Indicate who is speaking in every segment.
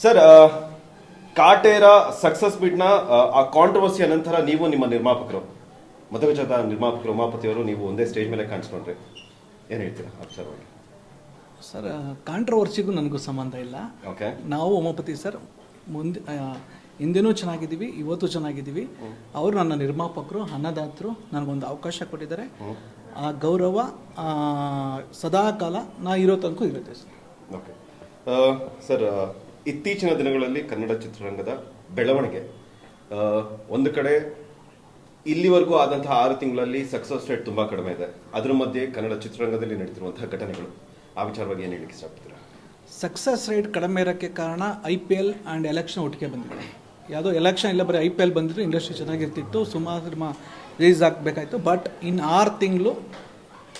Speaker 1: Sir Kaatera success ಬಿಡ್ನ ಆ ಕಾಂಟ್ರವರ್ಸಿಯ ನಂತರ ನೀವು ನಿಮ್ಮ ನಿರ್ಮಾಪಕರು ಮಧುಗಜದ ನಿರ್ಮಾಪಕರು ಉಮಾಪತಿಯವರು ನೀವು ಒಂದೇ ಸ್ಟೇಜ್ ಮೇಲೆ ಕಾಣಿಸ್ಕೊಂಡ್ರಿ ಏನು ಹೇಳ್ತೀರಾ ಅಬ್ಸರ್ವಾಗಿ
Speaker 2: ಸರ್ ಕಾಂಟ್ರವರ್ಸಿಗೂ ನನಗೂ ಸಂಬಂಧ ಇಲ್ಲ.
Speaker 1: ಓಕೆ
Speaker 2: ನಾವು ಉಮಾಪತಿ ಸರ್ ಮುಂದೆ ಹಿಂದೆನೂ ಚೆನ್ನಾಗಿದ್ದೀವಿ ಇವತ್ತು ಚೆನ್ನಾಗಿದ್ದೀವಿ. ಅವರು ನನ್ನ ನಿರ್ಮಾಪಕರು ಅನ್ನದಾತರು ನನಗೊಂದು ಅವಕಾಶ ಕೊಟ್ಟಿದ್ದಾರೆ. ಆ ಗೌರವ ಸದಾಕಾಲ ನಾ ಇರೋ ತನಕ ಇರುತ್ತೆ ಸರ್
Speaker 1: ಓಕೆ ಸರ್ ಇತ್ತೀಚಿನ ದಿನಗಳಲ್ಲಿ ಕನ್ನಡ ಚಿತ್ರರಂಗದ ಬೆಳವಣಿಗೆ. ಒಂದು ಕಡೆ ಇಲ್ಲಿವರೆಗೂ ಆದಂತಹ ಆರು ತಿಂಗಳಲ್ಲಿ ಸಕ್ಸಸ್ ರೇಟ್ ತುಂಬಾ ಕಡಿಮೆ ಇದೆ. ಅದರ ಮಧ್ಯೆ ಕನ್ನಡ ಚಿತ್ರರಂಗದಲ್ಲಿ ನಡೀತಿರುವಂತಹ ಘಟನೆಗಳು. ಆ ವಿಚಾರವಾಗಿ ಏನು ಹೇಳಿಕೆ ಇಷ್ಟಪಡ್ತೀರಾ?
Speaker 2: ಸಕ್ಸಸ್ ರೇಟ್ ಕಡಿಮೆ ಇರೋಕ್ಕೆ ಕಾರಣ I P L and election ಒಟ್ಟಿಗೆ ಬಂದಿದೆ. ಯಾವುದೋ ಎಲೆಕ್ಷನ್ ಇಲ್ಲ, ಬರೀ ಐ ಪಿ ಎಲ್ ಬಂದಿದ್ರು ಇಂಡಸ್ಟ್ರಿ ಚೆನ್ನಾಗಿರ್ತಿತ್ತು, ಸುಮಾರು ಸಿನಿಮಾ ರಿಲೀಸ್ ಆಗಬೇಕಾಯ್ತು. ಬಟ್ ಇನ್ ಆರು ತಿಂಗಳು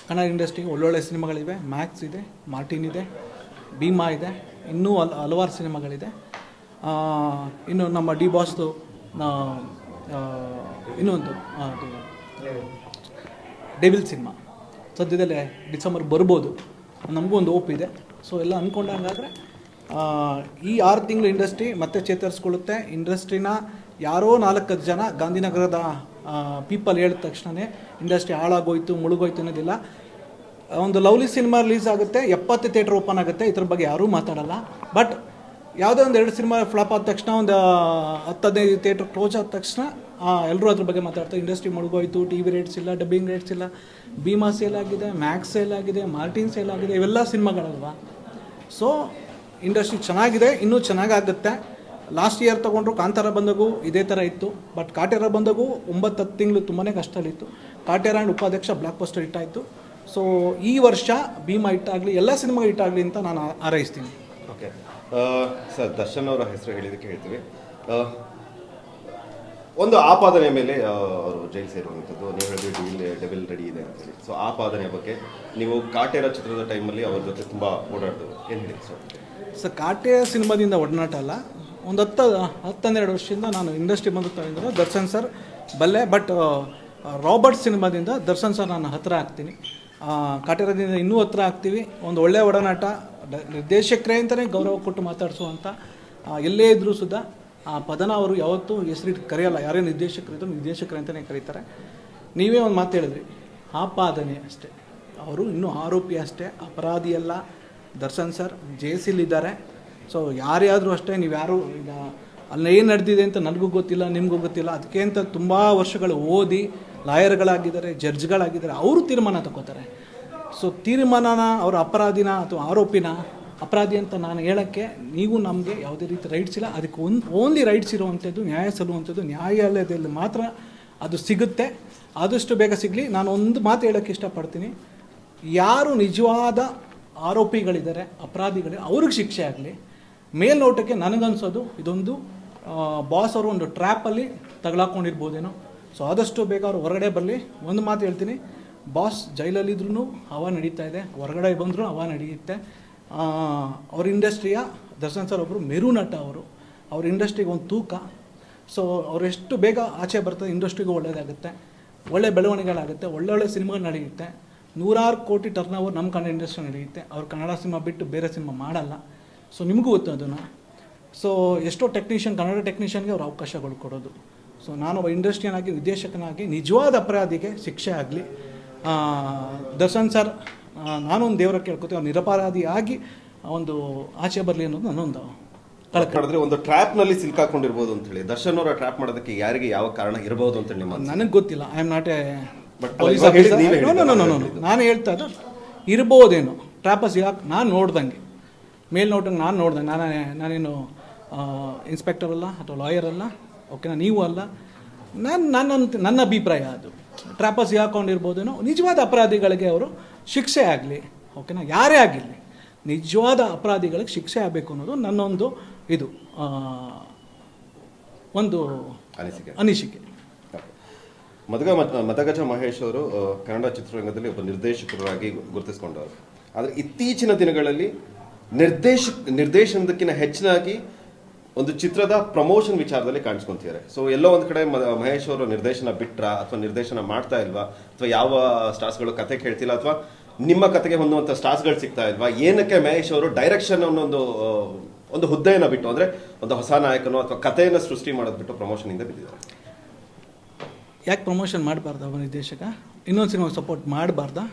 Speaker 2: ಕನ್ನಡ ಇಂಡಸ್ಟ್ರಿಗೆ ಒಳ್ಳೊಳ್ಳೆ ಸಿನಿಮಾಗಳಿವೆ. ಮ್ಯಾಕ್ಸ್ ಇದೆ ಮಾರ್ಟಿನ್ ಇದೆ, ಭೀಮಾ ಇದೆ. ಇನ್ನೂ ಹಲ್, ಹಲವಾರು ಸಿನಿಮಾಗಳಿದೆ. ಇನ್ನು ನಮ್ಮ ಡಿ ಬಾಸ್ದು ಇನ್ನೊಂದು ಡೆವಿಲ್ ಸಿನಿಮಾ. ಸದ್ಯದಲ್ಲೇ ಡಿಸೆಂಬರ್ ಬರ್ಬೋದು. ನಮಗೂ ಒಂದು ಓಪ್ ಇದೆ. ಸೊ ಎಲ್ಲ ಅಂದ್ಕೊಂಡಂಗಾದರೆ ಈ ಆರು ತಿಂಗಳು ಇಂಡಸ್ಟ್ರಿ ಮತ್ತೆ ಚೇತರಿಸ್ಕೊಳ್ಳುತ್ತೆ. ಇಂಡಸ್ಟ್ರಿನ ಯಾರೋ ನಾಲ್ಕತ್ತು ಜನ ಗಾಂಧಿನಗರದ ಪೀಪಲ್ ಹೇಳಿದ ತಕ್ಷಣವೇ ಇಂಡಸ್ಟ್ರಿ ಹಾಳಾಗೋಯ್ತು, ಮುಳುಗೋಯ್ತು ಅನ್ನೋದಿಲ್ಲ. ಒಂದು ಲವ್ಲಿ ಸಿನಿಮಾ ರಿಲೀಸ್ ಆಗುತ್ತೆ, ಎಪ್ಪತ್ತು ಥಿಯೇಟರ್ ಓಪನ್ ಆಗುತ್ತೆ, ಇದ್ರ ಬಗ್ಗೆ ಯಾರೂ ಮಾತಾಡಲ್ಲ. ಬಟ್ ಯಾವುದೇ ಒಂದು ಎರಡು ಸಿನಿಮಾ ಫ್ಲಾಪ್ ಆದ ತಕ್ಷಣ, ಒಂದು ಹತ್ತು ಹದಿನೈದು ಥಿಯೇಟ್ರ್ ಕ್ಲೋಸ್ ಆದ ತಕ್ಷಣ ಎಲ್ಲರೂ ಅದ್ರ ಬಗ್ಗೆ ಮಾತಾಡ್ತಾರೆ. ಇಂಡಸ್ಟ್ರಿ ಮುಳುಗೋಯ್ತು ಟಿ ವಿ ರೇಟ್ಸ್ ಇಲ್ಲ ಡಬ್ಬಿಂಗ್ ರೇಟ್ಸ್ ಇಲ್ಲ ಭೀಮಾ ಸೇಲ್ ಆಗಿದೆ ಮ್ಯಾಕ್ಸ್ ಸೇಲ್ ಆಗಿದೆ ಮಾರ್ಟಿನ್ ಸೇಲ್ ಆಗಿದೆ, ಇವೆಲ್ಲ ಸಿನಿಮಾಗಳಲ್ವಾ? ಸೊ ಇಂಡಸ್ಟ್ರಿ ಚೆನ್ನಾಗಿದೆ, ಇನ್ನೂ ಚೆನ್ನಾಗಾಗುತ್ತೆ. ಲಾಸ್ಟ್ ಇಯರ್ ತೊಗೊಂಡ್ರು ಕಾಂತಾರ ಬಂದಾಗೂ ಇದೇ ಥರ ಇತ್ತು. ಬಟ್ ಕಾಟೇರ ಬಂದಾಗೂ ಒಂಬತ್ತು ಹತ್ತು ತಿಂಗಳು ತುಂಬಾ ಕಷ್ಟಲಿತ್ತು Kaatera and Upadhyaksha blockbuster ಹಿಟ್ಟಾಯಿತು ಸೊ ಈ ವರ್ಷ ಭೀಮಾ ಹಿಟ್ಟಾಗಲಿ ಎಲ್ಲ ಸಿನಿಮಾ ಹಿಟ್ಟಾಗಲಿ ಅಂತ ನಾನು ಹಾರೈಸ್ತೀನಿ.
Speaker 1: ಓಕೆ. ಸರ್ ದರ್ಶನ್ ಅವರ ಹೆಸರು ಹೇಳಿದಕ್ಕೆ ಹೇಳ್ತೀವಿ. ಒಂದು ಆಪಾದನೆಯ ಮೇಲೆ ಅವರು ಜೈಲು ಸೇರುವಂಥದ್ದು. ನೀವು ಹೇಳಿದ್ರೆ ಡೆವಿಲ್ ಡೆವಿಲ್ ರೆಡಿ ಇದೆ ಅಂತ ಹೇಳಿ. ಸೊ ಆಪಾದನೆಯ ಬಗ್ಗೆ ನೀವು ಕಾಟೇರ ಚಿತ್ರದ ಟೈಮಲ್ಲಿ ಅವ್ರ ಜೊತೆ ತುಂಬ ಓಡಾಡಿದ್ರು ಏನು ಹೇಳಿ ಸರ್?
Speaker 2: ಸರ್ ಕಾಟೆ ಸಿನಿಮಾದಿಂದ ಒಡನಾಟ ಅಲ್ಲ. ಒಂದು ಹತ್ತು ಹತ್ತನ್ನೆರಡು ವರ್ಷದಿಂದ ನಾನು ಇಂಡಸ್ಟ್ರಿ ಬಂದ ತಗೊಂಡಿರೋ ದರ್ಶನ್ ಸರ್. ಬಲ್ಲೆ ಬಟ್ ರಾಬರ್ಟ್ ಸಿನಿಮಾದಿಂದ ದರ್ಶನ್ ಸರ್ ನಾನು ಹತ್ತಿರ ಆಗ್ತೀನಿ. ಕಾಟೇರದಿಂದ ಇನ್ನೂ ಹತ್ರ ಆಗ್ತೀವಿ. ಒಂದು ಒಳ್ಳೆಯ ಒಡನಾಟ ನಿರ್ದೇಶಕರೇ ಅಂತಲೇ ಗೌರವ ಕೊಟ್ಟು ಮಾತಾಡಿಸುವಂಥ ಎಲ್ಲೇ ಇದ್ದರೂ ಸುದ ಆ, ಪದನ ಅವರು ಯಾವತ್ತೂ ಹೆಸರಿಟ್ಟು ಕರೆಯಲ್ಲ. ಯಾರೇ ನಿರ್ದೇಶಕರಿದ್ರು ನಿರ್ದೇಶಕರು ಅಂತಲೇ ಕರೀತಾರೆ. ನೀವೇ ಒಂದು ಮಾತು ಹೇಳಿದ್ರಿ. ಆಪಾದನೆ ಅಷ್ಟೇ. ಅವರು ಇನ್ನೂ ಆರೋಪಿ ಅಷ್ಟೇ. ಅಪರಾಧಿ ಅಲ್ಲ. ದರ್ಶನ್ ಸರ್ ಜೇಸಿಲಿದ್ದಾರೆ ಸೊ ಯಾರೇ ಆದರೂ ಅಷ್ಟೇ, ನೀವು ಯಾರು ಈಗ ಅಲ್ಲಿ ಏನು ನಡೆದಿದೆ ಅಂತ ನನಗೂ ಗೊತ್ತಿಲ್ಲ, ನಿಮಗೂ ಗೊತ್ತಿಲ್ಲ. ಅದಕ್ಕೆ ಅಂತ ತುಂಬ ವರ್ಷಗಳು ಓದಿ ಲಾಯರ್ಗಳಾಗಿದ್ದಾರೆ, ಜಡ್ಜ್ಗಳಾಗಿದ್ದಾರೆ, ಅವರು ತೀರ್ಮಾನ ತಗೋತಾರೆ ಸೊ ತೀರ್ಮಾನನ ಅವರ ಅಪರಾಧಿನ ಅಥವಾ ಆರೋಪಿನ ಅಪರಾಧಿ ಅಂತ ನಾನು ಹೇಳೋಕ್ಕೆ ನೀವು ನಮಗೆ ಯಾವುದೇ ರೀತಿ ರೈಟ್ಸ್ ಇಲ್ಲ. ಅದಕ್ಕೆ ಒಂದು ಓನ್ಲಿ ರೈಟ್ಸ್ ಇರುವಂಥದ್ದು ನ್ಯಾಯ ಸಲ್ಲುವಂಥದ್ದು. ನ್ಯಾಯಾಲಯದಲ್ಲಿ ಮಾತ್ರ ಅದು ಸಿಗುತ್ತೆ. ಆದಷ್ಟು ಬೇಗ ಸಿಗಲಿ. ನಾನು ಒಂದು ಮಾತು ಹೇಳೋಕ್ಕೆ ಇಷ್ಟಪಡ್ತೀನಿ. ಯಾರು ನಿಜವಾದ ಆರೋಪಿಗಳಿದ್ದಾರೆ, ಅಪರಾಧಿಗಳಿದ್ದಾರೆ, ಅವ್ರಿಗೆ ಶಿಕ್ಷೆ ಆಗಲಿ. ಮೇಲ್ನೋಟಕ್ಕೆ ನನಗನ್ಸೋದು ಇದೊಂದು ಬಾಸ್ ಅವರು ಒಂದು ಟ್ರ್ಯಾಪಲ್ಲಿ ತಗಲಾಕೊಂಡಿರ್ಬೋದೇನೋ. ಸೊ ಆದಷ್ಟು ಬೇಗ ಅವ್ರು ಹೊರಗಡೆ ಬರಲಿ. ಒಂದು ಮಾತು ಹೇಳ್ತೀನಿ. ಬಾಸ್ ಜೈಲಲ್ಲಿದ್ರೂ ಹವಾ ನಡೀತಾ ಇದೆ. ಹೊರಗಡೆ ಬಂದರೂ ಹವಾ ನಡೆಯುತ್ತೆ. ಅವ್ರ ಇಂಡಸ್ಟ್ರಿಯ, ದರ್ಶನ್ ಸರ್ ಒಬ್ಬರು ಮೆರು ನಟ ಅವರು. ಅವ್ರ ಇಂಡಸ್ಟ್ರಿಗೆ ಒಂದು ತೂಕ. ಸೊ ಅವ್ರು ಎಷ್ಟು ಬೇಗ ಆಚೆ ಬರ್ತದೆ, ಇಂಡಸ್ಟ್ರಿಗೂ ಒಳ್ಳೆಯದಾಗುತ್ತೆ ಒಳ್ಳೆ ಬೆಳವಣಿಗೆಗಳಾಗುತ್ತೆ. ಒಳ್ಳೊಳ್ಳೆ ಸಿನಿಮಾಗಳು ನಡೆಯುತ್ತೆ. ನೂರಾರು ಕೋಟಿ ಟರ್ನ್ ಓವರ್ ನಮ್ಮ ಕನ್ನಡ ಇಂಡಸ್ಟ್ರಿ ನಡೆಯುತ್ತೆ. ಅವ್ರು ಕನ್ನಡ ಸಿನಿಮಾ ಬಿಟ್ಟು ಬೇರೆ ಸಿನಿಮಾ ಮಾಡಲ್ಲ. ಸೊ ನಿಮಗೂ ಗೊತ್ತು ಅದನ್ನು. ಸೊ ಎಷ್ಟೋ ಟೆಕ್ನಿಷಿಯನ್ ಕನ್ನಡ ಟೆಕ್ನಿಷಿಯನ್ಗೆ ಅವ್ರು ಅವಕಾಶಗಳು ಕೊಡೋದು. ಸೊ ನಾನೊಬ್ಬ ಇಂಡಸ್ಟ್ರಿಯನ್ ಆಗಿ ನಿರ್ದೇಶಕನಾಗಿ ನಿಜವಾದ ಅಪರಾಧಿಗೆ ಶಿಕ್ಷೆ ಆಗಲಿ ದರ್ಶನ್ ಸರ್ ನಾನೊಂದು ದೇವರ ಕೇಳ್ಕೊತೀವಿ ಅವ್ರು ನಿರಪರಾಧಿಯಾಗಿ ಒಂದು ಆಚೆ ಬರಲಿ ಅನ್ನೋದು ನನ್ನೊಂದು
Speaker 1: ಕಳ್ಕೊಂಡ್ರೆ ಒಂದು ಟ್ರ್ಯಾಪ್ನಲ್ಲಿ ಸಿಲ್ಕಾಕೊಂಡಿರ್ಬೋದು ಅಂತ ಹೇಳಿ. ದರ್ಶನ್ ಅವರ ಟ್ರ್ಯಾಪ್ ಮಾಡೋದಕ್ಕೆ ಯಾರಿಗೆ ಯಾವ ಕಾರಣ ಇರಬಹುದು ಅಂತ ನಿಮ್ಮ
Speaker 2: ನನಗೆ ಗೊತ್ತಿಲ್ಲ. ಐ ಆಮ್ ನಾಟ್ ಎ ನಾನು ಹೇಳ್ತಾ ಇದ್ದು ಇರ್ಬೋದೇನೋ. ಟ್ರ್ಯಾಪಸ್ ಯಾಕೆ ನಾನು ನೋಡ್ದಂಗೆ. ಮೇಲ್ ನೋಟಂಗೆ ನಾನು ನೋಡ್ದಂಗೆ. ನಾನು ನಾನೇನು ಇನ್ಸ್ಪೆಕ್ಟರ್ ಅಲ್ಲ ಅಥವಾ ಲಾಯರ್ ಅಲ್ಲ. ಓಕೆನಾ? ನೀವು ಅಲ್ಲ. ನಾನು ನನ್ನ ನನ್ನ ಅಭಿಪ್ರಾಯ ಅದು. ಟ್ರಾಪಸ್ ಹಾಕೊಂಡಿರ್ಬೋದೇನೋ ನಿಜವಾದ ಅಪರಾಧಿಗಳಿಗೆ ಅವರು ಶಿಕ್ಷೆ ಆಗಲಿ ಓಕೆನಾ? ಯಾರೇ ಆಗಿರಲಿ ನಿಜವಾದ ಅಪರಾಧಿಗಳಿಗೆ ಶಿಕ್ಷೆ ಆಗಬೇಕು ಅನ್ನೋದು ನನ್ನೊಂದು ಇದು ಒಂದು
Speaker 1: ಅನಿಸಿಕೆ.
Speaker 2: ಅನಿಸಿಕೆ.
Speaker 1: ಮದಗ ಮದಗಜ ಮಹೇಶ್ ಅವರು ಕನ್ನಡ ಚಿತ್ರರಂಗದಲ್ಲಿ ಒಬ್ಬ ನಿರ್ದೇಶಕರಾಗಿ ಗುರುತಿಸಿಕೊಂಡವರು. ಆದರೆ ಇತ್ತೀಚಿನ ದಿನಗಳಲ್ಲಿ ನಿರ್ದೇಶ ನಿರ್ದೇಶನದಕ್ಕಿಂತ ಹೆಚ್ಚಿನಾಗಿ ಒಂದು ಚಿತ್ರದ ಪ್ರಮೋಷನ್ ವಿಚಾರದಲ್ಲಿ ಕಾಣಿಸ್ಕೊಂತಿದ್ದಾರೆ. ಸೊ ಎಲ್ಲೋ ಒಂದು ಕಡೆ ಮಹೇಶ್ ಅವರು ನಿರ್ದೇಶನ ಬಿಟ್ರ ಅಥವಾ ನಿರ್ದೇಶನ ಮಾಡ್ತಾ ಇಲ್ವಾ ಅಥವಾ ಯಾವ ಸ್ಟಾರ್ಸ್ಗಳು ಕತೆ ಕೇಳ್ತಿಲ್ಲ ಅಥವಾ ನಿಮ್ಮ ಕತೆಗೆ ಹೊಂದುವಂಥ ಸ್ಟಾರ್ಸ್ಗಳು ಸಿಗ್ತಾ ಇಲ್ವಾ ಏನಕ್ಕೆ ಮಹೇಶ್ ಅವರು ಡೈರೆಕ್ಷನ್ ಅನ್ನೊಂದು ಒಂದು ಹುದ್ದೆಯನ್ನು ಬಿಟ್ಟು ಅಂದರೆ ಒಂದು ಹೊಸ ನಾಯಕನೋ ಅಥವಾ ಕಥೆಯನ್ನು ಸೃಷ್ಟಿ ಮಾಡೋದು ಬಿಟ್ಟು ಪ್ರಮೋಷನಿಂದ ಬಿದ್ದಿದ್ದಾರೆ
Speaker 2: ಯಾಕೆ ಪ್ರಮೋಷನ್ ಮಾಡಬಾರ್ದು ಒಬ್ಬ ನಿರ್ದೇಶಕ? ಇನ್ನೊಂದು ಸಿನಿಮಾಗೆ ಸಪೋರ್ಟ್ ಮಾಡಬಾರ್ದಾ?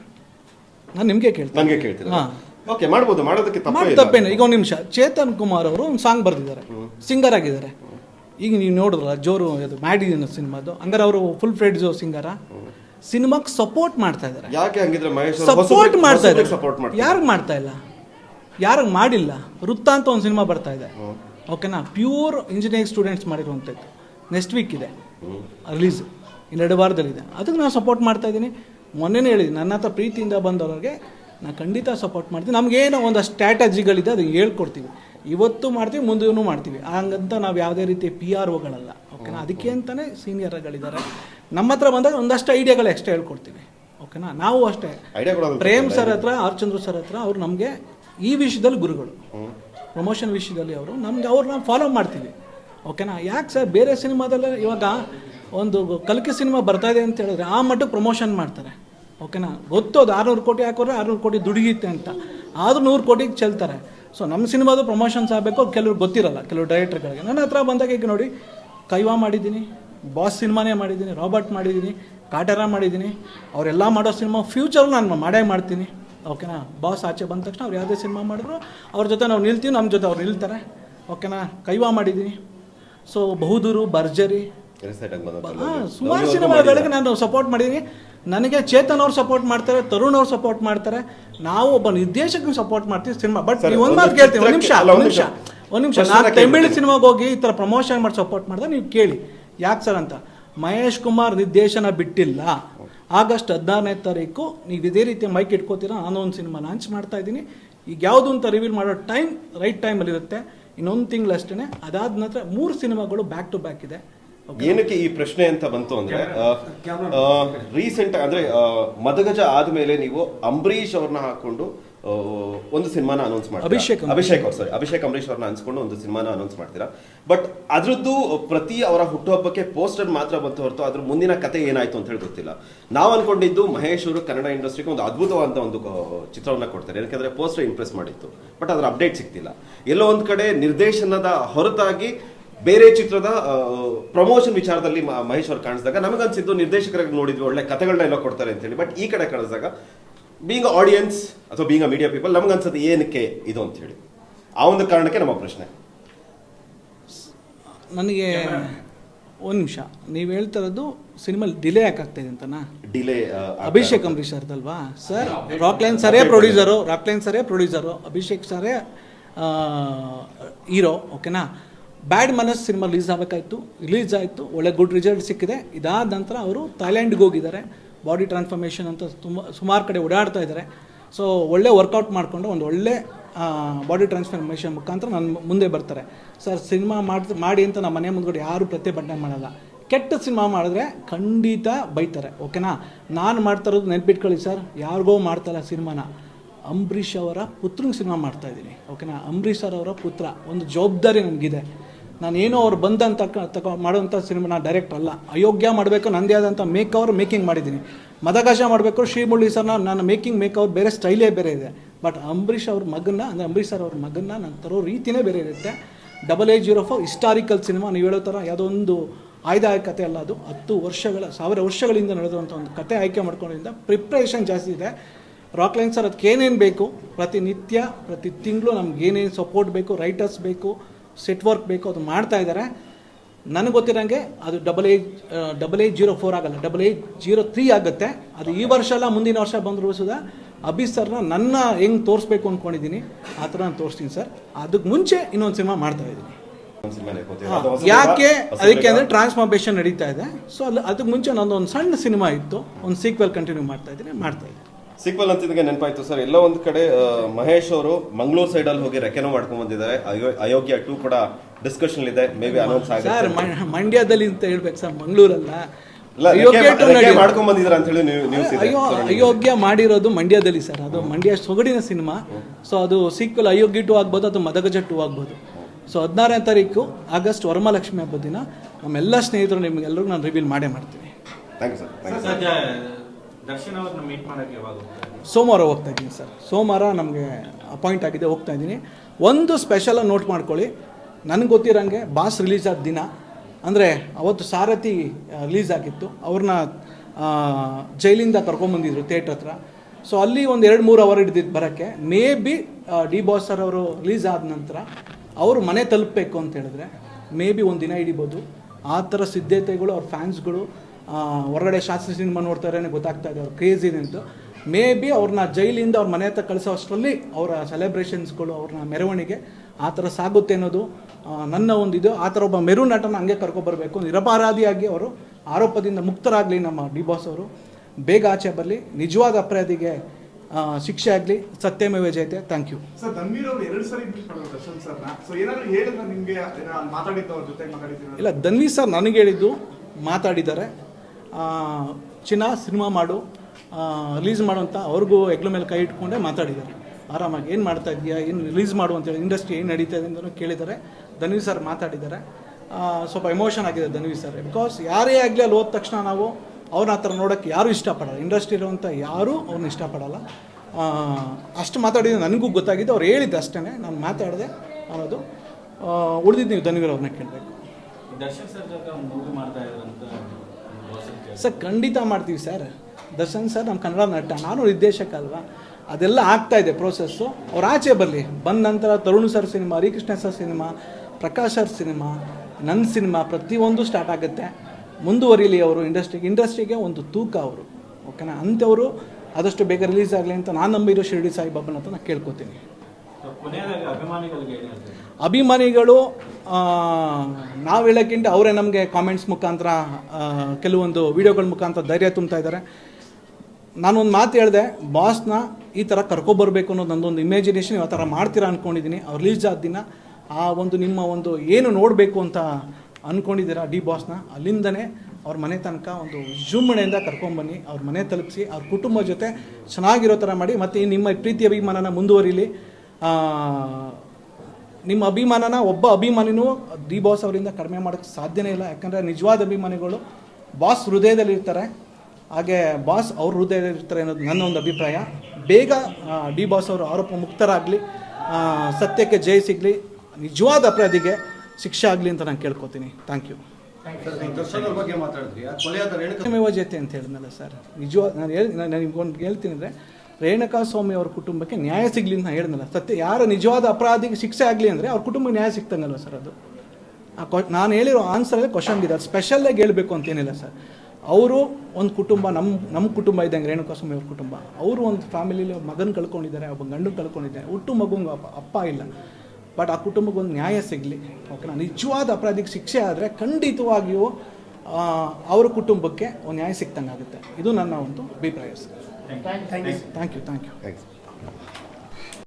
Speaker 2: ನಾನು ನಿಮಗೆ ಕೇಳ್ತೀನಿ.
Speaker 1: ನನಗೆ ಕೇಳ್ತೀನಿ
Speaker 2: ಹಾಂ.
Speaker 1: ಓಕೆ ಮಾಡ್ಬೋದು. ಮಾಡೋದಕ್ಕೆ
Speaker 2: ಮಾಡಿ
Speaker 1: ತಪ್ಪೇ
Speaker 2: ತಪ್ಪೇನು. ಈಗ ಒಂದು ನಿಮಿಷ. ಚೇತನ್ ಕುಮಾರ್ ಅವರು ಒಂದು ಸಾಂಗ್ ಬರೆದಿದ್ದಾರೆ. ಸಿಂಗರ್ ಆಗಿದ್ದಾರೆ. ಈಗ ನೀವು ನೋಡಿದ್ರಲ್ಲ ಜೋರು ಅದು ಮ್ಯಾಡಿನ ಸಿನಿಮಾದು. ಹಂಗಾರೆ ಅವರು ಫುಲ್ ಫ್ರೆಡ್ಸ್ ಸಿಂಗರ ಸಿನಿಮಾಕ್ಕೆ ಸಪೋರ್ಟ್ ಮಾಡ್ತಾ ಇದ್ದಾರೆ.
Speaker 1: ಯಾಕೆ ಹಂಗಿದ್ರೆ ಮಹೇಶ್
Speaker 2: ಸಪೋರ್ಟ್ ಮಾಡ್ತಾ ಇದ್ದಾರೆ.
Speaker 1: ಸಪೋರ್ಟ್ ಮಾಡ್ತಾರೆ
Speaker 2: ಯಾರಿಗೆ ಮಾಡ್ತಾ ಇಲ್ಲ? ಯಾರು ಮಾಡಿಲ್ಲ? ವೃತ್ತ ಅಂತ ಒಂದು ಸಿನಿಮಾ ಬರ್ತಾ ಇದೆ. ಓಕೆನಾ ಪ್ಯೂರ್ ಇಂಜಿನಿಯರಿಂಗ್ ಸ್ಟೂಡೆಂಟ್ಸ್ ಮಾಡಿರುವಂಥದ್ದು. ನೆಕ್ಸ್ಟ್ ವೀಕ್ ಇದೆ. ರಿಲೀಸ್ ಇನ್ನೆರಡು ವಾರದಲ್ಲಿದೆ. ಅದಕ್ಕೆ ನಾನು ಸಪೋರ್ಟ್ ಮಾಡ್ತಾ ಇದ್ದೀನಿ. ಮೊನ್ನೆನೇ ಹೇಳಿದ್ದೀನಿ ನನ್ನ ಹತ್ರ ಪ್ರೀತಿಯಿಂದ ಬಂದವ್ರಿಗೆ ನಾನು ಖಂಡಿತ ಸಪೋರ್ಟ್ ಮಾಡ್ತೀನಿ. ನಮಗೇನೋ ಒಂದು ಸ್ಟ್ರಾಟಜಿಗಳಿದೆ ಅದು ಹೇಳ್ಕೊಡ್ತೀವಿ. ಇವತ್ತು ಮಾಡ್ತೀವಿ ಮುಂದೂ ಮಾಡ್ತೀವಿ. ಹಂಗಂತ ನಾವು ಯಾವುದೇ ರೀತಿ ಪಿ ಆರ್ ಒಗಳಲ್ಲ ಓಕೆನಾ ಅದಕ್ಕೆ ಅಂತಲೇ ಸೀನಿಯರ್ಗಳಿದ್ದಾರೆ ನಮ್ಮ ಹತ್ರ ಬಂದಾಗ ಒಂದಷ್ಟು ಐಡಿಯಾಗಳು ಎಕ್ಸ್ಟ್ರಾ ಹೇಳ್ಕೊಡ್ತೀವಿ ಓಕೆನಾ ನಾವು ಅಷ್ಟೇ. ಪ್ರೇಮ್ ಸರ್ ಹತ್ರ ಆರ್ಚಂದ್ರ ಸರ್ ಹತ್ರ ಅವ್ರು ನಮಗೆ ಈ ವಿಷಯದಲ್ಲಿ ಗುರುಗಳು. ಪ್ರಮೋಷನ್ ವಿಷಯದಲ್ಲಿ ಅವರು. ನಮ್ಗೆ ನಾವು ಫಾಲೋ ಮಾಡ್ತೀವಿ ಓಕೆನಾ ಯಾಕೆ ಸರ್ ಬೇರೆ ಸಿನಿಮಾದಲ್ಲ ಇವಾಗ ಒಂದು ಕಲ್ಕಿ ಸಿನಿಮಾ ಬರ್ತಾ ಇದೆ ಅಂತ ಹೇಳಿದ್ರೆ ಆ ಮಟ್ಟಕ್ಕೆ ಪ್ರಮೋಷನ್ ಮಾಡ್ತಾರೆ. ಓಕೆನಾ? ಗೊತ್ತೋದು, ಆರುನೂರು ಕೋಟಿ ಹಾಕೋರೆ ಆರುನೂರು ಕೋಟಿ ದುಡಿಯುತ್ತೆ ಅಂತ. ಆದರೂ ನೂರು ಕೋಟಿಗೆ ಚೆಲ್ತಾರೆ. ಸೊ ನಮ್ಮ ಸಿನಿಮಾದು ಪ್ರಮೋಷನ್ಸ್ ಆಗಬೇಕು, ಕೆಲವ್ರು ಗೊತ್ತಿರಲ್ಲ ಕೆಲವು ಡೈರೆಕ್ಟರ್ಗಳಿಗೆ ನನ್ನ ಹತ್ರ ಬಂದಾಗ ಈಗ ನೋಡಿ, ಕೈವಾ ಮಾಡಿದ್ದೀನಿ ಬಾಸ್ ಸಿನಿಮಾನೇ ಮಾಡಿದ್ದೀನಿ ರಾಬರ್ಟ್ ಮಾಡಿದ್ದೀನಿ, ಕಾಟರ ಮಾಡಿದ್ದೀನಿ, ಅವರೆಲ್ಲ ಮಾಡೋ ಸಿನಿಮಾ ಫ್ಯೂಚರ್ ನಾನು ಮಾಡೇ ಮಾಡ್ತೀನಿ. ಓಕೆನಾ? ಬಾಸ್ ಆಚೆ ಬಂದ ತಕ್ಷಣ ಅವ್ರು ಯಾವುದೇ ಸಿನಿಮಾ ಮಾಡಿದ್ರು, ಅವ್ರ ಜೊತೆ ನಾವು ನಿಲ್ತೀವಿ ನಮ್ಮ ಜೊತೆ ಅವ್ರು ನಿಲ್ತಾರೆ. ಓಕೆನಾ? ಕೈವಾ ಮಾಡಿದ್ದೀನಿ. ಸೊ ಬಹುದೂರು, ಭರ್ಜರಿ ಸುಮಾರು ಸಿನಿಮಾಗಳಿಗೆ ನಾನು ಸಪೋರ್ಟ್ ಮಾಡಿದ್ದೀನಿ ನನಗೆ ಚೇತನ್ ಅವ್ರು ಸಪೋರ್ಟ್ ಮಾಡ್ತಾರೆ ತರುಣ್ ಅವ್ರು ಸಪೋರ್ಟ್ ಮಾಡ್ತಾರೆ. ನಾವು ಒಬ್ಬ ನಿರ್ದೇಶಕ ಸಪೋರ್ಟ್ ಮಾಡ್ತೀವಿ ಸಿನಿಮಾ. ಬಟ್ ಒಂದ್ ಮಾತು ಕೇಳ್ತೀನಿ ಒಂದು ನಿಮಿಷ ಒಂದು ನಿಮಿಷ. ಒಂದು ನಿಮಿಷ. ನಾನು ತಮಿಳು. ಸಿನಿಮಾಗೆ ಹೋಗಿ ಈ ಥರ ಪ್ರಮೋಷನ್ ಮಾಡಿ ಸಪೋರ್ಟ್ ಮಾಡಿದ್ರೆ ನೀವು ಕೇಳಿ. ಯಾಕೆ ಸರ್ ಅಂತ? ಮಹೇಶ್ ಕುಮಾರ್ ನಿರ್ದೇಶನ ಬಿಟ್ಟಿಲ್ಲ. ಆಗಸ್ಟ್ ಹದಿನಾರನೇ ತಾರೀಕು ನೀವು ಇದೇ ರೀತಿ ಮೈಕ್ ಇಟ್ಕೋತೀರಾ? ನಾನು ಒಂದು ಸಿನಿಮಾ ಲಾಂಚ್ ಮಾಡ್ತಾ ಇದ್ದೀನಿ. ಈಗ ಯಾವುದು ಅಂತ ರಿವೀಲ್ ಮಾಡೋ ಟೈಮ್ ರೈಟ್ ಟೈಮಲ್ಲಿರುತ್ತೆ ಇನ್ನೊಂದು ತಿಂಗಳಷ್ಟೇ ಅದಾದ ನಂತರ ಮೂರು ಸಿನಿಮಾಗಳು ಬ್ಯಾಕ್ ಟು ಬ್ಯಾಕ್ ಇದೆ.
Speaker 1: ಏನಕ್ಕೆ ಈ ಪ್ರಶ್ನೆ ಅಂತ ಬಂತು ಅಂದ್ರೆ ರೀಸೆಂಟ್ ಅಂದ್ರೆ ಮದಗಜ ಆದ್ಮೇಲೆ ನೀವು ಅಂಬರೀಷ್ ಅವ್ರನ್ನ ಹಾಕೊಂಡು ಒಂದು ಸಿನಿಮಾನ ಅನೌನ್ಸ್ ಮಾಡ್ತೀರಾ?
Speaker 2: ಅಭಿಷೇಕ್.
Speaker 1: ಅಭಿಷೇಕ್ ಅವ್ರು ಸರಿ ಅಭಿಷೇಕ್ ಅಂಬರೀಷ್ ಅವ್ರನ್ನ ಅನ್ಸ್ಕೊಂಡು ಒಂದು ಸಿನಿಮಾನ ಅನೌನ್ಸ್ ಮಾಡ್ತೀರಾ? ಬಟ್ ಅದ್ರದ್ದು ಪ್ರತಿ ಅವರ ಹುಟ್ಟುಹಬ್ಬಕ್ಕೆ ಪೋಸ್ಟರ್ ಮಾತ್ರ ಬಂತು ಹೊರತು ಅದ್ರ ಮುಂದಿನ ಕತೆ ಏನಾಯ್ತು ಅಂತ ಹೇಳಿ ಗೊತ್ತಿಲ್ಲ. ನಾವು ಅನ್ಕೊಂಡಿದ್ದು ಮಹೇಶ್ ಅವರು ಕನ್ನಡ ಇಂಡಸ್ಟ್ರಿಗೆ ಒಂದು ಅದ್ಭುತವಾದಂತ ಒಂದು ಚಿತ್ರವನ್ನ ಕೊಡ್ತಾರೆ. ಯಾಕೆಂದ್ರೆ ಪೋಸ್ಟರ್ ಇಂಪ್ರೆಸ್ ಮಾಡಿತ್ತು. ಬಟ್ ಅದರ ಅಪ್ಡೇಟ್ ಸಿಗ್ತಿಲ್ಲ. ಎಲ್ಲೋ ಒಂದು ಕಡೆ ನಿರ್ದೇಶನದ ಹೊರತಾಗಿ ಬೇರೆ ಚಿತ್ರದ ಪ್ರಮೋಷನ್ ವಿಚಾರದಲ್ಲಿ ಮಹೇಶ್ ಅವ್ರು ಕಾಣಿಸಿದಾಗ ನಮಗನ್ಸಿದ್ದು ನಿರ್ದೇಶಕರಿಗೆ ನೋಡಿದ್ವಿ ಒಳ್ಳೆ ಕಥೆಗಳನ್ನ ಎಲ್ಲ ಕೊಡ್ತಾರೆ ಅಂತ ಹೇಳಿ. ಬಟ್ ಈ ಕಡೆ ಕಾಣಿಸಿದಾಗ ಬೀಂಗ್ ಆಡಿಯನ್ಸ್ ಅಥವಾ ಬೀಂಗ್ ಮೀಡಿಯಾ ಪೀಪಲ್ ನಮಗನ್ಸುತ್ತೆ ಏನಕ್ಕೆ ಇದು ಅಂತ ಹೇಳಿ. ಆ ಒಂದು ಕಾರಣಕ್ಕೆ ನಮ್ಮ ಪ್ರಶ್ನೆ.
Speaker 2: ನನಗೆ ಒಂದು ನಿಮಿಷ. ನೀವು ಹೇಳ್ತಿರೋದು ಸಿನಿಮಾ ಡಿಲೇ ಯಾಕಾಗ್ತಾ ಇದೆ ಅಂತನಾ?
Speaker 1: ಡಿಲೇ
Speaker 2: ಅಭಿಷೇಕ್ ಅಂಬರೀಶ್ ಸರ್ದಲ್ವಾ ಸರ್ ರಾಕ್ ಲೈನ್ ಸರೇ ಪ್ರೊಡ್ಯೂಸರು ರಾಕ್ಲೈನ್ ಸರೇ ಪ್ರೊಡ್ಯೂಸರು ಅಭಿಷೇಕ್ ಸರೇ ಹೀರೋ ಓಕೆನಾ ಬ್ಯಾಡ್ ಮನಸ್ ಸಿನಿಮಾ ರಿಲೀಸ್ ಆಗಬೇಕಾಯ್ತು ರಿಲೀಸ್ ಆಯಿತು, ಒಳ್ಳೆ ಗುಡ್ ರಿಸಲ್ಟ್ ಸಿಕ್ಕಿದೆ. ಇದಾದ ನಂತರ ಅವರು ಥೈಲ್ಯಾಂಡ್ಗೆ ಹೋಗಿದ್ದಾರೆ. ಬಾಡಿ ಟ್ರಾನ್ಸ್ಫಾರ್ಮೇಷನ್ ಅಂತ ತುಂಬ, ಸುಮಾರು ಕಡೆ ಓಡಾಡ್ತಾ ಇದ್ದಾರೆ. ಸೊ ಒಳ್ಳೆ ವರ್ಕೌಟ್ ಮಾಡಿಕೊಂಡು ಒಂದು ಒಳ್ಳೆ ಬಾಡಿ ಟ್ರಾನ್ಸ್ಫಾರ್ಮೇಷನ್ ಮುಖಾಂತರ ನನ್ನ ಮುಂದೆ ಬರ್ತಾರೆ. ಸರ್ ಸಿನಿಮಾ ಮಾಡಿ ಮಾಡಿ ಅಂತ ನಮ್ಮ ಮನೆ ಮುಂದ್ಗಡೆ ಯಾರು ಪ್ರತಿಭಟನೆ ಮಾಡಲ್ಲ. ಕೆಟ್ಟ ಸಿನಿಮಾ ಮಾಡಿದ್ರೆ ಖಂಡಿತ ಬೈತಾರೆ ಓಕೆನಾ ನಾನು ಮಾಡ್ತಾ ಇರೋದು ನೆನ್ಪಿಟ್ಕೊಳ್ಳಿ ಸರ್ ಯಾರಿಗೋ ಮಾಡ್ತಾಯಿಲ್ಲ ಸಿನಿಮಾನ ಅಂಬರೀಷ್ ಅವರ ಪುತ್ರನ ಸಿನಿಮಾ ಮಾಡ್ತಾ ಇದ್ದೀನಿ ಓಕೆನಾ ಅಂಬರೀಷ್ ಸರ್ ಅವರ ಪುತ್ರ, ಒಂದು ಜವಾಬ್ದಾರಿ ನನಗಿದೆ ನಾನೇನೋ ಅವ್ರು ಬಂದಂತ ಮಾಡುವಂತ ಮಾಡೋಂಥ ಸಿನಿಮಾ ನಾನು ಡೈರೆಕ್ಟ್ ಅಲ್ಲ. ಅಯೋಗ್ಯ ಮಾಡಬೇಕು ನನ್ನದೇ ಆದಂಥ ಮೇಕ್ ಅವರ್ ಮೇಕಿಂಗ್ ಮಾಡಿದ್ದೀನಿ. ಮದಗಾಶ ಮಾಡಬೇಕು, ಶ್ರೀಮುರಳಿ ಸರ್ನ ನನ್ನ ಮೇಕಿಂಗ್ ಮೇಕ್ ಅವ್ರ ಬೇರೆ ಸ್ಟೈಲೇ ಬೇರೆ ಇದೆ. ಬಟ್ ಅಂಬರೀಷ್ ಅವ್ರ ಮಗನ್ನ, ಅಂದರೆ ಅಂಬರೀಷ್ ಸರ್ ಅವ್ರ ಮಗನ್ನ ನಾನು ತರೋ ರೀತಿನೇ ಬೇರೆ ಇರುತ್ತೆ. ಡಬಲ್ ಏ ಜೀರೋ ಫೋರ್ ಹಿಸ್ಟಾರಿಕಲ್ ಸಿನಿಮಾ ನೀವು ಹೇಳೋ ಥರ ಯಾವುದೋ ಒಂದು ಆಯ್ದ ಕತೆ ಅಲ್ಲ ಅದು. ಹತ್ತು ವರ್ಷಗಳ, ಸಾವಿರ ವರ್ಷಗಳಿಂದ ನಡೆದಂಥ ಒಂದು ಕತೆ ಆಯ್ಕೆ ಮಾಡ್ಕೊಂಡಿಂದ ಪ್ರಿಪ್ರೇಷನ್ ಜಾಸ್ತಿ ಇದೆ. ರಾಕ್ ಲೈನ್ ಸರ್ ಅದಕ್ಕೆ ಏನೇನು ಬೇಕು? ಪ್ರತಿನಿತ್ಯ, ಪ್ರತಿ ತಿಂಗಳು ನಮ್ಗೆ ಏನೇನು ಸಪೋರ್ಟ್ ಬೇಕು ರೈಟರ್ಸ್ ಬೇಕು? ಸೆಟ್ ವರ್ಕ್ ಬೇಕು ಅದು ಮಾಡ್ತಾ ಇದ್ದಾರೆ ನನಗೆ ಗೊತ್ತಿರೋಂಗೆ ಅದು double age double age zero four ಆಗಲ್ಲ ಡಬಲ್ ಏಜ್ ಜೀರೋ ತ್ರೀ ಆಗುತ್ತೆ. ಅದು ಈ ವರ್ಷ ಅಲ್ಲ ಮುಂದಿನ ವರ್ಷ ಬಂದರೂ ಸುಧಾ ಅಭಿ ಸರ್ನ ನನ್ನ ಹೆಂಗೆ ತೋರಿಸ್ಬೇಕು ಅಂದ್ಕೊಂಡಿದ್ದೀನಿ ಆ ಥರ ನಾನು ತೋರಿಸ್ತೀನಿ ಸರ್ ಅದಕ್ಕೆ ಮುಂಚೆ ಇನ್ನೊಂದು ಸಿನಿಮಾ ಮಾಡ್ತಾ ಇದ್ದೀನಿ. ಯಾಕೆ ಅದಕ್ಕೆ ಅಂದರೆ ಟ್ರಾನ್ಸ್ಫಾರ್ಮೇಷನ್ ನಡೀತಾ ಇದೆ. ಸೊ ಅಲ್ಲಿ ಅದಕ್ಕೆ ಮುಂಚೆ ನಂದು ಒಂದು ಸಣ್ಣ ಸಿನಿಮಾ ಇತ್ತು. ಒಂದು ಸೀಕ್ವೆಲ್ ಕಂಟಿನ್ಯೂ ಮಾಡ್ತಾ ಇದ್ದೀನಿ ಮಾಡ್ತಾ ಇದ್ದೀನಿ.
Speaker 1: ಸಿಕ್ವಲ್ ಅಂತಿದ್ದಾಗ ನೆನಪಾಯ್ತು ಸರ್. ಎಲ್ಲ ಒಂದು ಕಡೆ ಮಹೇಶ್ ಅವರು ಮಂಗಳೂರು ಸೈಡ್ ಅಲ್ಲಿ ಹೋಗಿ ರೆಕೆನೋ ಮಾಡ್ಕೊಂಡ್ ಬಂದಿದ್ದಾರೆ. ಅಯೋ- ಅಯೋಗ್ಯ ಟೂ ಕೂಡ ಡಿಸ್ಕಷನ್ ಇದೆ ಮೇ ಬಿ ಅನೌನ್ಸ್
Speaker 2: ಮ- ಮಂಡ್ಯದಲ್ಲಿ ಅಂತ ಹೇಳ್ಬೇಕು ಸರ್ ಮಂಗಳೂರಲ್ಲ. ಅಯೋಗ್ಯ ಮಾಡಿರೋದು ಮಂಡ್ಯದಲ್ಲಿ ಸರ್. ಅದು ಮಂಡ್ಯ ಸೊಗಡಿನ ಸಿನಿಮಾ. ಸೊ ಅದು ಸೀಕ್ವಲ್ ಅಯೋಗ್ಯ ಟು ಆಗ್ಬೋದು ಅದು ಮದಗಜ ಟು ಆಗ್ಬೋದು. ಸೊ ಹದಿನಾರನೇ ತಾರೀಕು ಆಗಸ್ಟ್ ವರಮಹಾಲಕ್ಷ್ಮಿ ಹಬ್ಬದ ದಿನ. ನಮ್ಮೆಲ್ಲ ಸ್ನೇಹಿತರು ನಿಮ್ಗೆಲ್ಲರಿಗೂ ನಾನು ರಿವೀಲ್ ಮಾಡೇ ಮಾಡ್ತೀನಿ.
Speaker 1: Thank you sir thank you
Speaker 3: ಸದ್ಯ
Speaker 2: ಸೋಮವಾರ ಹೋಗ್ತಾ ಇದ್ದೀನಿ ಸರ್. ಸೋಮವಾರ ನಮಗೆ ಅಪಾಯಿಂಟ್ ಆಗಿದೆ, ಹೋಗ್ತಾ ಇದ್ದೀನಿ. ಒಂದು ಸ್ಪೆಷಲ್ ನೋಟ್ ಮಾಡ್ಕೊಳ್ಳಿ. ನನಗೆ ಗೊತ್ತಿರೋಂಗೆ ಬಾಸ್ ರಿಲೀಸ್ ಆದ ದಿನ, ಅಂದರೆ ಅವತ್ತು ಸಾರಥಿ ರಿಲೀಸ್ ಆಗಿತ್ತು. ಅವ್ರನ್ನ ಜೈಲಿಂದ ಕರ್ಕೊಂಬಂದಿದ್ರು ಥಿಯೇಟ್ರ್ ಹತ್ರ. ಸೊ ಅಲ್ಲಿ ಒಂದು ಎರಡು ಮೂರು ಅವರ್ ಹಿಡಿದಿದ್ದು ಬರೋಕ್ಕೆ may be D boss sir ಅವರು ರಿಲೀಸ್ ಆದ ನಂತರ ಅವರು ಮನೆ ತಲುಪಬೇಕು ಅಂತ ಹೇಳಿದ್ರೆ ಮೇ ಬಿ ಒಂದು ದಿನ ಹಿಡಿಬೋದು. ಆ ಥರ ಸಿದ್ಧತೆಗಳು ಅವ್ರ ಫ್ಯಾನ್ಸ್ಗಳು ಹೊರಗಡೆ ಶಾಸ್ತ್ರಿ ಸಿನಿಮಾ ನೋಡ್ತಾರೆ ಗೊತ್ತಾಗ್ತಾ ಇದೆ ಅವ್ರ ಕ್ರೇಜ್ ಅಂತ. ಮೇ ಬಿ ಅವ್ರನ್ನ ಜೈಲಿಂದ ಅವ್ರ ಮನೆ ಹತ್ರ ಕಳಿಸೋ ಅಷ್ಟರಲ್ಲಿ ಅವರ ಸೆಲೆಬ್ರೇಷನ್ಸ್ಗಳು ಅವ್ರನ್ನ ಮೆರವಣಿಗೆ ಆ ಥರ ಸಾಗುತ್ತೆ ಅನ್ನೋದು ನನ್ನ ಒಂದು ಇದು. ಆ ಥರ ಒಬ್ಬ ಮೆರು ನಟನ ಹಂಗೆ ಕರ್ಕೊಬರಬೇಕು. ನಿರಪರಾಧಿಯಾಗಿ ಅವರು ಆರೋಪದಿಂದ ಮುಕ್ತರಾಗಲಿ ನಮ್ಮ ಡಿ ಬಾಸ್ ಅವರು. ಬೇಗ ಆಚೆ ಬರಲಿ. ನಿಜವಾದ ಅಪರಾಧಿಗೆ ಶಿಕ್ಷೆ ಆಗಲಿ. ಸತ್ಯಮೇವ ಜಯತೆ ಥ್ಯಾಂಕ್ ಯು
Speaker 4: ಸರ್ ಧನ್ವೀರ್ ಅವರು ಎರಡು ಸರಿ ದರ್ಶನ್ ಸರ್ನ. ಸೊ ಏನಾದರೂ ಹೇಳಿದ್ರೆ ನಿಮಗೆ ಮಾತಾಡಿದ್ದು ಅವ್ರ ಜೊತೆ ಮಾತಾಡಿದ್ದೀರಾ?
Speaker 2: ಇಲ್ಲ ಧನ್ವಿ ಸರ್ ನನಗೆ ಹೇಳಿದ್ದು ಮಾತಾಡಿದ್ದಾರೆ. ಚಿನ್ನ ಸಿನಿಮಾ ಮಾಡು ರಿಲೀಸ್ ಮಾಡು ಅಂತ ಅವ್ರಿಗೂ ಹೆಗ್ಲ ಮೇಲೆ ಕೈ ಇಟ್ಕೊಂಡೇ ಮಾತಾಡಿದ್ದಾರೆ. ಆರಾಮಾಗಿ ಏನು ಮಾಡ್ತಾ ಇದೆಯಾ ಏನು ರಿಲೀಸ್ ಮಾಡು ಅಂತೇಳಿ ಇಂಡಸ್ಟ್ರಿ ಏನು ನಡೀತಾ ಇದೆ ಅಂತಲೂ ಕೇಳಿದ್ದಾರೆ. ಧನ್ವಿ ಸರ್ ಮಾತಾಡಿದ್ದಾರೆ. ಸ್ವಲ್ಪ ಎಮೋಷನ್ ಆಗಿದೆ ಧನ್ವಿ ಸರ್ ಬಿಕಾಸ್ ಯಾರೇ ಆಗಲಿ ಅಲ್ಲಿ ಹೋದ ತಕ್ಷಣ ನಾವು ಅವ್ರನ್ನ ಆ ಥರ ನೋಡೋಕ್ಕೆ ಯಾರೂ ಇಷ್ಟಪಡಲ್ಲ. ಇಂಡಸ್ಟ್ರಿ ಇರುವಂಥ ಯಾರೂ ಅವ್ರನ್ನ ಇಷ್ಟಪಡಲ್ಲ. ಅಷ್ಟು ಮಾತಾಡಿದ್ದು ನನಗೂ ಗೊತ್ತಾಗಿದ್ದು ಅವ್ರು ಹೇಳಿದ್ದು ಅಷ್ಟೇ ನಾನು ಮಾತಾಡಿದೆ ಅನ್ನೋದು. ಉಳಿದಿದ್ದು ನೀವು ಧನ್ವೀರ್ ಅವ್ರನ್ನ ಕೇಳಬೇಕು.
Speaker 3: ದರ್ಶನ್ ಸರ್ ಜೊತೆ ಮೂವಿ ಮಾಡ್ತಾ ಇದ್ರಂತ.
Speaker 2: ಸರ್, ಖಂಡಿತ ಮಾಡ್ತೀವಿ ಸರ್. ದರ್ಶನ್ ಸರ್ ನಮ್ಮ ಕನ್ನಡ ನಟ. ನಾನು ನಿರ್ದೇಶಕ ಅಲ್ವಾ? ಅದೆಲ್ಲ ಆಗ್ತಾ ಇದೆ ಪ್ರೋಸೆಸ್ಸು ಅವ್ರು ಆಚೆ ಬರಲಿ. ಬಂದ ನಂತರ Tarun sir cinema, Harikrishna sir cinema, Prakash sir cinema ನನ್ನ ಸಿನಿಮಾ ಪ್ರತಿಯೊಂದು ಸ್ಟಾರ್ಟ್ ಆಗುತ್ತೆ. ಮುಂದುವರಿಲಿ ಅವರು ಇಂಡಸ್ಟ್ರಿಗೆ ಇಂಡಸ್ಟ್ರಿಗೆ ಒಂದು ತೂಕ ಅವರು. ಓಕೆನಾ ಅಂಥವರು ಆದಷ್ಟು ಬೇಗ ರಿಲೀಸ್ ಆಗಲಿ ಅಂತ ನಾನು ನಂಬಿರೋ ಶಿರ್ಡಿ ಸಾಯಿಬಾಬನ ಅಂತ ನಾನು ಕೇಳ್ಕೊತೀನಿ. ಅಭಿಮಾನಿಗಳು ನಾವು ಹೇಳೋಕ್ಕಿಂತ ಅವರೇ ನಮಗೆ ಕಾಮೆಂಟ್ಸ್ ಮುಖಾಂತರ ಕೆಲವೊಂದು ವಿಡಿಯೋಗಳ ಮುಖಾಂತರ ಧೈರ್ಯ ತುಂಬ್ತಾ ಇದ್ದಾರೆ. ನಾನೊಂದು ಮಾತು ಹೇಳಿದೆ ಬಾಸ್ನ ಈ ಥರ ಕರ್ಕೊಬರ್ಬೇಕು ಅನ್ನೋದು ನನ್ನೊಂದು ಇಮ್ಯಾಜಿನೇಷನ್ ಆ ಥರ ಮಾಡ್ತೀರಾ ಅಂದ್ಕೊಂಡಿದ್ದೀನಿ ಅವ್ರು ರಿಲೀಸ್ ಆದ ದಿನ ಆ ಒಂದು ನಿಮ್ಮ ಒಂದು ಏನು ನೋಡಬೇಕು ಅಂತ ಅಂದ್ಕೊಂಡಿದ್ದೀರಾ ಡಿ ಬಾಸ್ನ ಅಲ್ಲಿಂದನೇ ಅವ್ರ ಮನೆ ತನಕ ಒಂದು ವಿಜೃಂಭಣೆಯಿಂದ ಕರ್ಕೊಂಬನ್ನಿ ಅವ್ರ ಮನೆ ತಲುಪಿಸಿ, ಅವ್ರ ಕುಟುಂಬ ಜೊತೆ ಚೆನ್ನಾಗಿರೋ ಥರ ಮಾಡಿ, ಮತ್ತು ನಿಮ್ಮ ಪ್ರೀತಿ ಅಭಿಮಾನನ ಮುಂದುವರಿಲಿ. ನಿಮ್ಮ ಅಭಿಮಾನನ ಒಬ್ಬ ಅಭಿಮಾನಿನೂ ಡಿ ಬಾಸ್ ಅವರಿಂದ ಕಡಿಮೆ ಮಾಡೋಕ್ಕೆ ಸಾಧ್ಯನೇ ಇಲ್ಲ. ಯಾಕಂದರೆ ನಿಜವಾದ ಅಭಿಮಾನಿಗಳು ಬಾಸ್ ಹೃದಯದಲ್ಲಿ ಇರ್ತಾರೆ ಹಾಗೆ ಬಾಸ್ ಅವ್ರ ಹೃದಯದಲ್ಲಿ ಇರ್ತಾರೆ ಅನ್ನೋದು ನನ್ನ ಒಂದು ಅಭಿಪ್ರಾಯ. ಬೇಗ ಡಿ ಬಾಸ್ ಅವರು ಆರೋಪ ಮುಕ್ತರಾಗಲಿ ಸತ್ಯಕ್ಕೆ ಜಯ ಸಿಗಲಿ ನಿಜವಾದ ಅಪರಾಧಿಗೆ ಶಿಕ್ಷೆ ಆಗಲಿ ಅಂತ ನಾನು ಕೇಳ್ಕೊತೀನಿ. ಥ್ಯಾಂಕ್ ಯು
Speaker 1: ಕೊಲೆಯಾದ ರೇಣುಕಾ
Speaker 2: ಅಂತ ಹೇಳಿದ್ನಲ್ಲ ಸರ್. ನಿಜವಾದ ನಾನು ಹೇಳಿ ನಾನು ನಿಮ್ಗೊಂದು ಹೇಳ್ತೀನಿ ಅಂದರೆ ರೇಣುಕಾ ಸ್ವಾಮಿ ಅವ್ರ ಕುಟುಂಬಕ್ಕೆ ನ್ಯಾಯ ಸಿಗಲಿ ಅಂತ ಹೇಳಿದ್ನಲ್ಲ ಸತ್ಯ, ಯಾರ ನಿಜವಾದ ಅಪರಾಧಿಗೆ ಶಿಕ್ಷೆ ಆಗಲಿ ಅಂದರೆ ಅವ್ರ ಕುಟುಂಬಕ್ಕೆ ನ್ಯಾಯ ಸಿಗ್ತಂಗಲ್ಲ ಸರ್ ಅದು? ನಾನು ಹೇಳಿರೋ ಆನ್ಸರಲ್ಲಿ ಕ್ವಶನ್ ಇದೆ. ಅದು ಸ್ಪೆಷಲ್ಲಾಗಿ ಹೇಳಬೇಕು ಅಂತೇನಿಲ್ಲ ಸರ್. ಅವರು ಒಂದು ಕುಟುಂಬ ನಮ್ಮ ನಮ್ಮ ಕುಟುಂಬ ಇದ್ದಂಗೆ ರೇಣುಕಾ ಸ್ವಾಮಿ ಅವ್ರ ಕುಟುಂಬ. ಅವರು ಒಂದು ಫ್ಯಾಮಿಲಿಲಿ ಮಗನ ಕಳ್ಕೊಂಡಿದ್ದಾರೆ, ಒಬ್ಬ ಗಂಡು ಕಳ್ಕೊಂಡಿದ್ದಾರೆ. ಹುಟ್ಟು ಮಗುಂಗೆ ಅಪ್ಪ ಅಪ್ಪ ಇಲ್ಲ. ಬಟ್ ಆ ಕುಟುಂಬಕ್ಕೆ ಒಂದು ನ್ಯಾಯ ಸಿಗಲಿ. ಓಕೆನಾ? ನಿಜವಾದ ಅಪರಾಧಿಗೆ ಶಿಕ್ಷೆ ಆದರೆ ಖಂಡಿತವಾಗಿಯೂ ಅವರ ಕುಟುಂಬಕ್ಕೆ ಒಂದು ನ್ಯಾಯ ಸಿಕ್ತಂಗಾಗುತ್ತೆ. ಇದು ನನ್ನ ಒಂದು ಅಭಿಪ್ರಾಯ sir.
Speaker 3: Thank you. Thank you.
Speaker 2: Thank you. Thank you.
Speaker 1: Thanks.